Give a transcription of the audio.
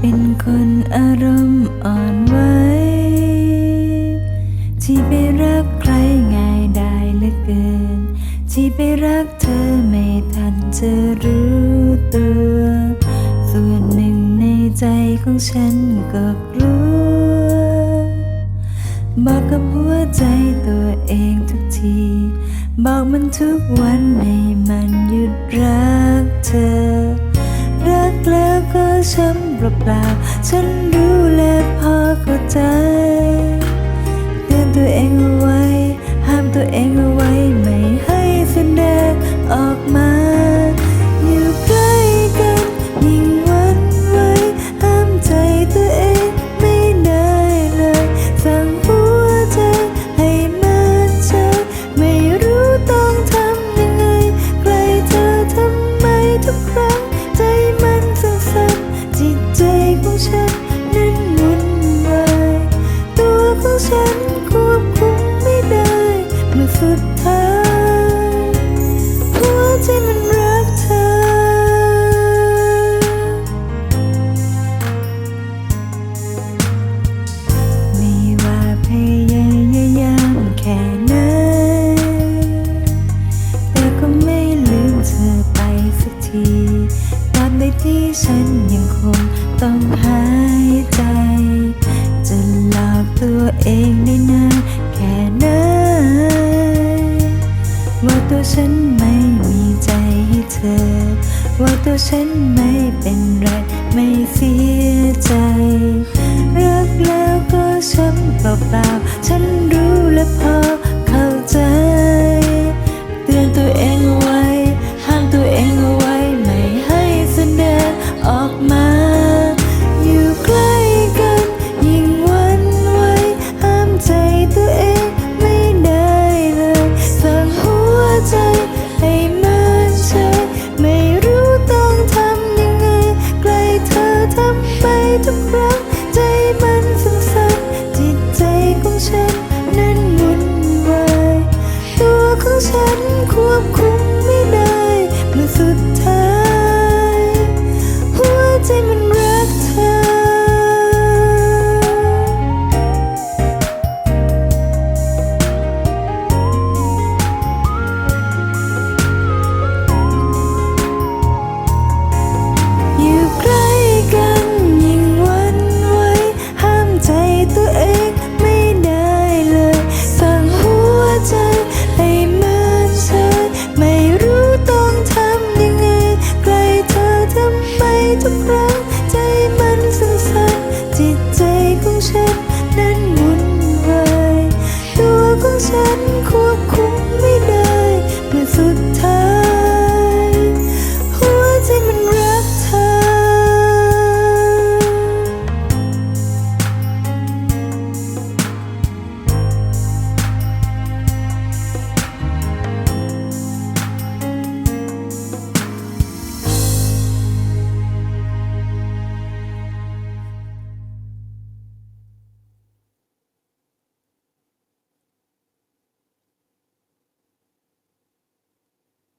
เป็นคนอารมณ์อ่อนไหวที่ไปรักใครง่ายได้เหลือเกิน ที่ไปรักเธอไม่ทันจะรู้ตัว ส่วนหนึ่งในใจของฉันก็กลัว บอกกับหัวใจตัวเองทุกที บอกมันทุกวันให้มันหยุดรักเธอ แล้ำหรือเปล่าๆฉันรู้และพอเข้าใจเตือนตัวเองเอาไว้ ห้ามตัวเองเอาไว้ เมื่อหัวใจมันรักเธอ ไม่ว่าพยายามแค่ไหนแต่ก็ไม่ลืมเธอไปสักทีตราบใดที่ฉันยังคงต้องหายใจ จะหลอกตัวเองได้นาน ฉันไม่มีใจให้เธอ ว่าตัวฉันไม่เป็นไรไม่เสียใจ รักแล้วก็ช้ำเปล่าๆฉันรู้และพอ ฉันนั้นวุ่นวายตัวของฉันควบคุมไม่ได้เมื่อสุดท้าย